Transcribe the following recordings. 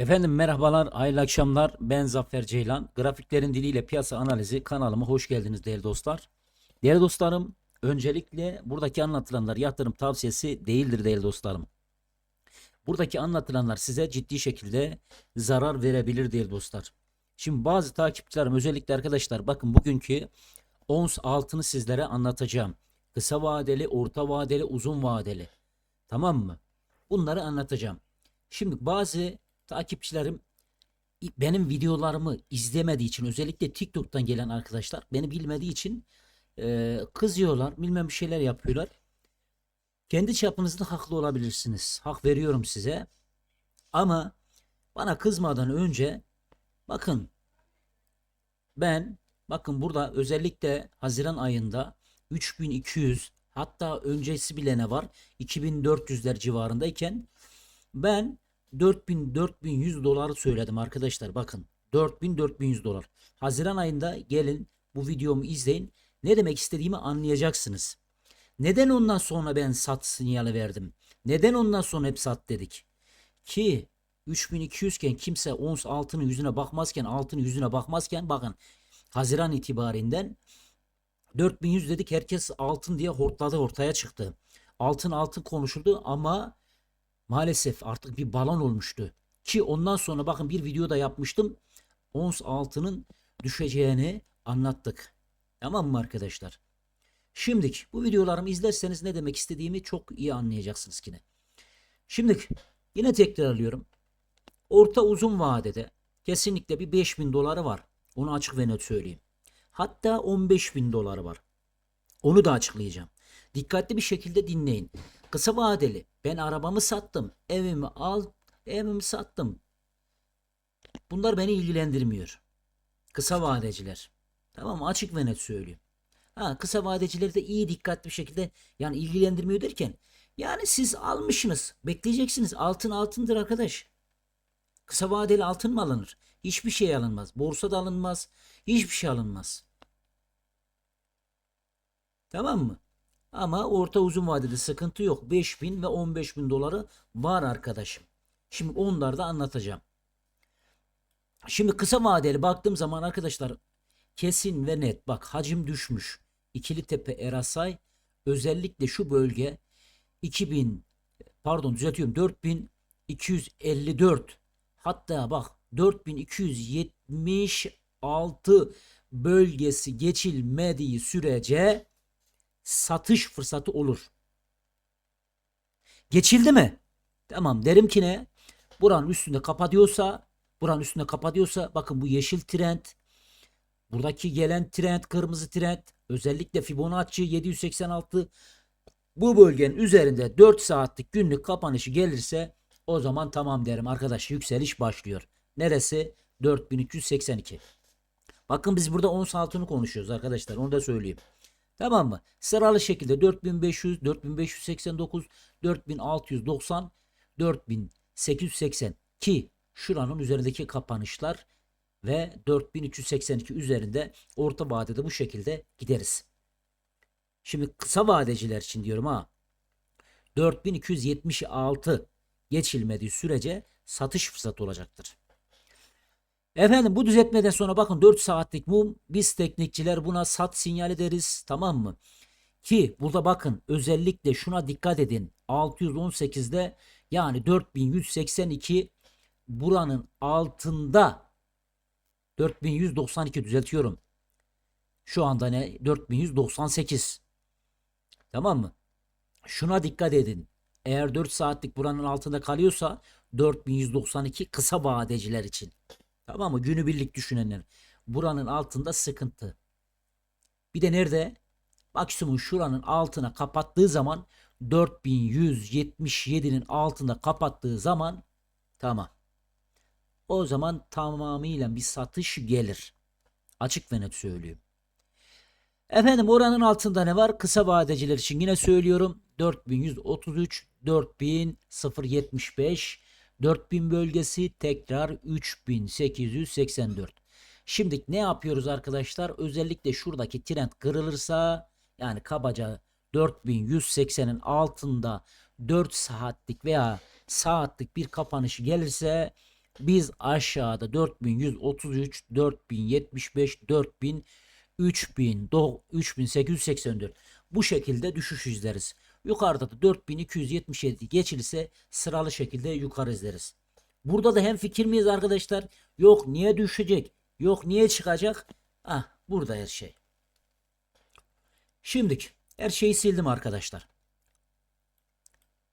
Efendim merhabalar, hayırlı akşamlar. Ben Zafer Ceylan. Grafiklerin diliyle piyasa analizi kanalıma hoş geldiniz değerli dostlar. Değerli dostlarım, öncelikle buradaki anlatılanlar yatırım tavsiyesi değildir değerli dostlarım. Buradaki anlatılanlar size ciddi şekilde zarar verebilir değerli dostlar. Şimdi bazı takipçilerim özellikle arkadaşlar bakın bugünkü ons altını sizlere anlatacağım. Kısa vadeli, orta vadeli, uzun vadeli. Tamam mı? Bunları anlatacağım. Şimdi bazı takipçilerim benim videolarımı izlemediği için özellikle TikTok'tan gelen arkadaşlar beni bilmediği için e, kızıyorlar bilmem bir şeyler yapıyorlar. Kendi çapınızda haklı olabilirsiniz. Hak veriyorum size. Ama bana kızmadan önce bakın ben bakın burada özellikle Haziran ayında 3200 hatta öncesi bile ne var 2400'ler civarındayken ben 4000 4100 doları söyledim arkadaşlar bakın 4000 4100 dolar. Haziran ayında gelin bu videomu izleyin. Ne demek istediğimi anlayacaksınız. Neden ondan sonra ben sat sinyali verdim? Neden ondan sonra hep sat dedik? Ki 3200 iken kimse ons altının yüzüne bakmazken altının yüzüne bakmazken bakın Haziran itibarinden 4100 dedik herkes altın diye hortladı ortaya çıktı. Altın altın konuşuldu ama maalesef artık bir balon olmuştu. Ki ondan sonra bakın bir video da yapmıştım. Ons altının düşeceğini anlattık. Tamam mı arkadaşlar? Şimdilik bu videolarımı izlerseniz ne demek istediğimi çok iyi anlayacaksınız yine. Şimdilik yine tekrarlıyorum. Orta uzun vadede kesinlikle bir 5000 doları var. Onu açık ve net söyleyeyim. Hatta 15 bin doları var. Onu da açıklayacağım. Dikkatli bir şekilde dinleyin. Kısa vadeli. Ben arabamı sattım. Evimi al, evimi sattım. Bunlar beni ilgilendirmiyor. Kısa vadeciler. Tamam mı? Açık ve net söyleyeyim. Ha, kısa vadecileri de iyi dikkatli bir şekilde yani ilgilendirmiyor derken yani siz almışsınız. Bekleyeceksiniz. Altın altındır arkadaş. Kısa vadeli altın mı alınır? Hiçbir şey alınmaz. Borsa da alınmaz. Hiçbir şey alınmaz. Tamam mı? Ama orta uzun vadede sıkıntı yok. 5000 ve 15 bin doları var arkadaşım. Şimdi onları da anlatacağım. Şimdi kısa vadeli baktığım zaman arkadaşlar kesin ve net bak hacim düşmüş. İkili Tepe Erasay özellikle şu bölge 2000 pardon düzeltiyorum 4254 hatta bak 4276 bölgesi geçilmediği sürece satış fırsatı olur. Geçildi mi? Tamam derim ki ne? Buranın üstünde kapatıyorsa buranın üstünde kapatıyorsa bakın bu yeşil trend buradaki gelen trend kırmızı trend özellikle Fibonacci 786 bu bölgenin üzerinde 4 saatlik günlük kapanışı gelirse o zaman tamam derim arkadaş yükseliş başlıyor. Neresi? 4382. Bakın biz burada ons altını konuşuyoruz arkadaşlar onu da söyleyeyim. Tamam mı? Sıralı şekilde 4500, 4589, 4690, 4880 ki şuranın üzerindeki kapanışlar ve 4382 üzerinde orta vadede bu şekilde gideriz. Şimdi kısa vadeciler için diyorum ha. 4276 geçilmediği sürece satış fırsatı olacaktır. Efendim bu düzeltmeden sonra bakın 4 saatlik mum biz teknikçiler buna sat sinyali deriz tamam mı? Ki burada bakın özellikle şuna dikkat edin 618'de yani 4182 buranın altında 4192 düzeltiyorum. Şu anda ne? 4198. Tamam mı? Şuna dikkat edin. Eğer 4 saatlik buranın altında kalıyorsa 4192 kısa vadeciler için. Tamam mı? Günübirlik düşünenler. Buranın altında sıkıntı. Bir de nerede? Maksimum şuranın altına kapattığı zaman 4177'nin altında kapattığı zaman tamam. O zaman tamamıyla bir satış gelir. Açık ve net söylüyorum. Efendim oranın altında ne var? Kısa vadeciler için yine söylüyorum. 4133, 4075, 4000 bölgesi tekrar 3884. Şimdi ne yapıyoruz arkadaşlar? Özellikle şuradaki trend kırılırsa yani kabaca 4180'in altında 4 saatlik veya saatlik bir kapanışı gelirse Biz aşağıda 4133, 4075, 4000, 3000, do- 3884 bu şekilde düşüş izleriz. Yukarıda da 4277 geçilirse sıralı şekilde yukarı izleriz. Burada da hem fikir miyiz arkadaşlar? Yok niye düşecek? Yok niye çıkacak? Ah burada her şey. Şimdilik her şeyi sildim arkadaşlar.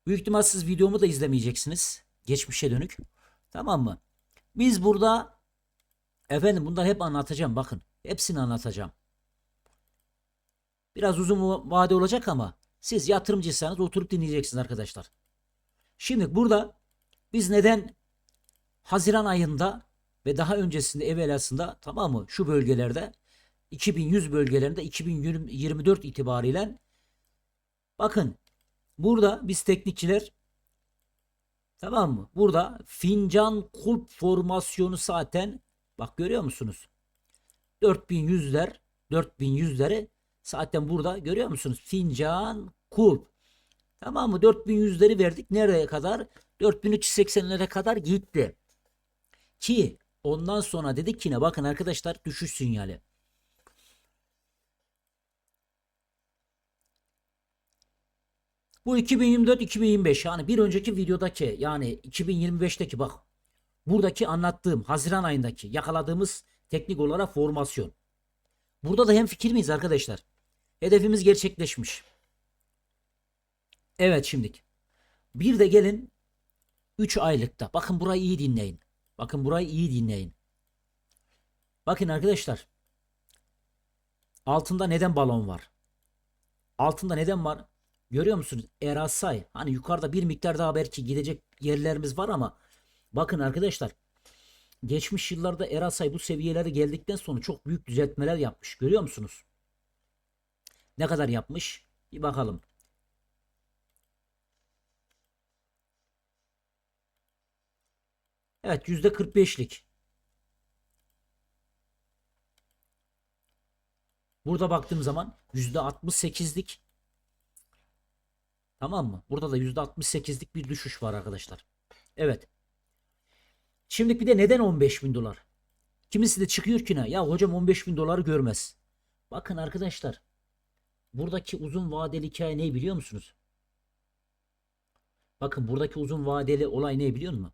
Büyük ihtimal siz videomu da izlemeyeceksiniz. Geçmişe dönük. Tamam mı? Biz burada efendim bunları hep anlatacağım. Bakın hepsini anlatacağım. Biraz uzun va- vade olacak ama siz yatırımcıysanız oturup dinleyeceksiniz arkadaşlar. Şimdi burada biz neden Haziran ayında ve daha öncesinde evvelasında tamam mı şu bölgelerde 2100 bölgelerinde 2024 itibariyle bakın burada biz teknikçiler tamam mı? Burada fincan kulp formasyonu zaten bak görüyor musunuz? 4100'ler 4100'leri zaten burada görüyor musunuz? Fincan kulp. Tamam mı? 4100'leri verdik. Nereye kadar? 4380'lere kadar gitti. Ki ondan sonra dedik ki ne? Bakın arkadaşlar düşüş sinyali. Bu 2024-2025 yani bir önceki videodaki yani 2025'teki bak buradaki anlattığım Haziran ayındaki yakaladığımız teknik olarak formasyon. Burada da hem fikir miyiz arkadaşlar? Hedefimiz gerçekleşmiş. Evet şimdilik. Bir de gelin 3 aylıkta. Bakın burayı iyi dinleyin. Bakın burayı iyi dinleyin. Bakın arkadaşlar. Altında neden balon var? Altında neden var? Görüyor musunuz? Erasay. Hani yukarıda bir miktar daha belki gidecek yerlerimiz var ama bakın arkadaşlar. Geçmiş yıllarda Erasay bu seviyelere geldikten sonra çok büyük düzeltmeler yapmış. Görüyor musunuz? Ne kadar yapmış? Bir bakalım. Evet yüzde 45'lik. Burada baktığım zaman yüzde 68'lik. Tamam mı? Burada da yüzde 68'lik bir düşüş var arkadaşlar. Evet. Şimdi bir de neden 15 bin dolar? Kimisi de çıkıyor ki ne? Ya hocam 15 bin doları görmez. Bakın arkadaşlar. Buradaki uzun vadeli hikaye ne biliyor musunuz? Bakın buradaki uzun vadeli olay ne biliyor musun?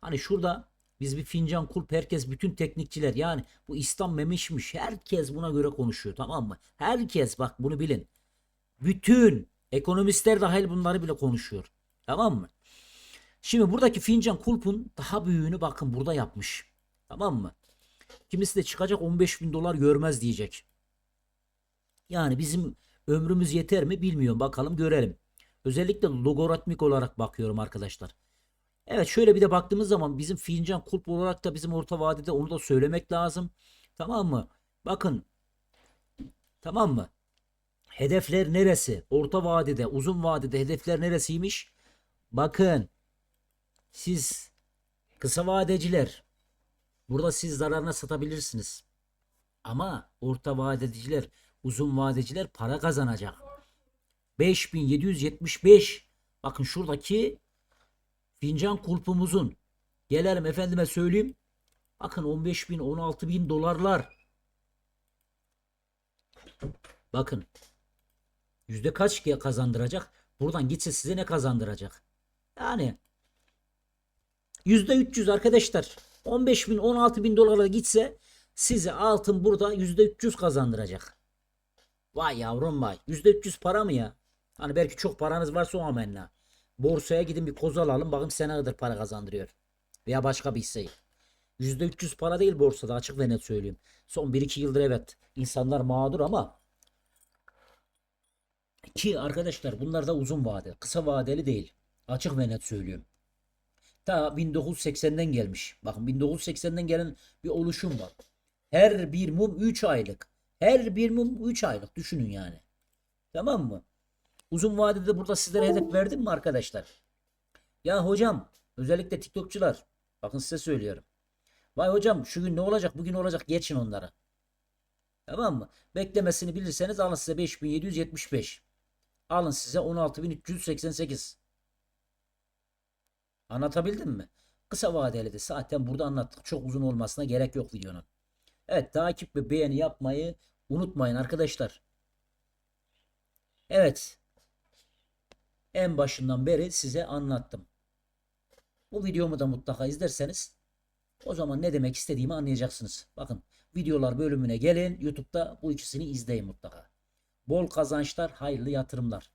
Hani şurada biz bir fincan kulp herkes bütün teknikçiler yani bu İslam memişmiş herkes buna göre konuşuyor tamam mı? Herkes bak bunu bilin. Bütün ekonomistler dahil bunları bile konuşuyor. Tamam mı? Şimdi buradaki fincan kulpun daha büyüğünü bakın burada yapmış. Tamam mı? Kimisi de çıkacak 15 bin dolar görmez diyecek. Yani bizim ömrümüz yeter mi bilmiyorum. Bakalım görelim. Özellikle logaritmik olarak bakıyorum arkadaşlar. Evet şöyle bir de baktığımız zaman bizim fincan kulp olarak da bizim orta vadede onu da söylemek lazım. Tamam mı? Bakın. Tamam mı? Hedefler neresi? Orta vadede, uzun vadede hedefler neresiymiş? Bakın. Siz kısa vadeciler burada siz zararına satabilirsiniz. Ama orta vadeciler, uzun vadeciler para kazanacak. 5775 bakın şuradaki fincan kulpumuzun gelelim efendime söyleyeyim. Bakın 15 bin 16 bin dolarlar. Bakın yüzde kaç kazandıracak? Buradan gitse size ne kazandıracak? Yani yüzde 300 arkadaşlar. 15 bin 16 bin dolara gitse size altın burada yüzde 300 kazandıracak vay yavrum vay yüzde 300 para mı ya hani belki çok paranız varsa o amenna Borsaya gidin bir koz alalım. Bakın size ne kadar para kazandırıyor. Veya başka bir hisseyi. %300 para değil borsada açık ve net söyleyeyim. Son 1-2 yıldır evet insanlar mağdur ama ki arkadaşlar bunlar da uzun vade. Kısa vadeli değil. Açık ve net söylüyorum. Ta 1980'den gelmiş. Bakın 1980'den gelen bir oluşum var. Her bir mum 3 aylık. Her bir mum 3 aylık. Düşünün yani. Tamam mı? Uzun vadede burada sizlere hedef verdim mi arkadaşlar? Ya hocam özellikle TikTokçular bakın size söylüyorum. Vay hocam şu gün ne olacak bugün olacak geçin onları. Tamam mı? Beklemesini bilirseniz alın size 5775. Alın size 16388. Anlatabildim mi? Kısa vadeli de zaten burada anlattık. Çok uzun olmasına gerek yok videonun. Evet takip ve beğeni yapmayı unutmayın arkadaşlar. Evet. En başından beri size anlattım. Bu videomu da mutlaka izlerseniz o zaman ne demek istediğimi anlayacaksınız. Bakın videolar bölümüne gelin. YouTube'da bu ikisini izleyin mutlaka. Bol kazançlar, hayırlı yatırımlar.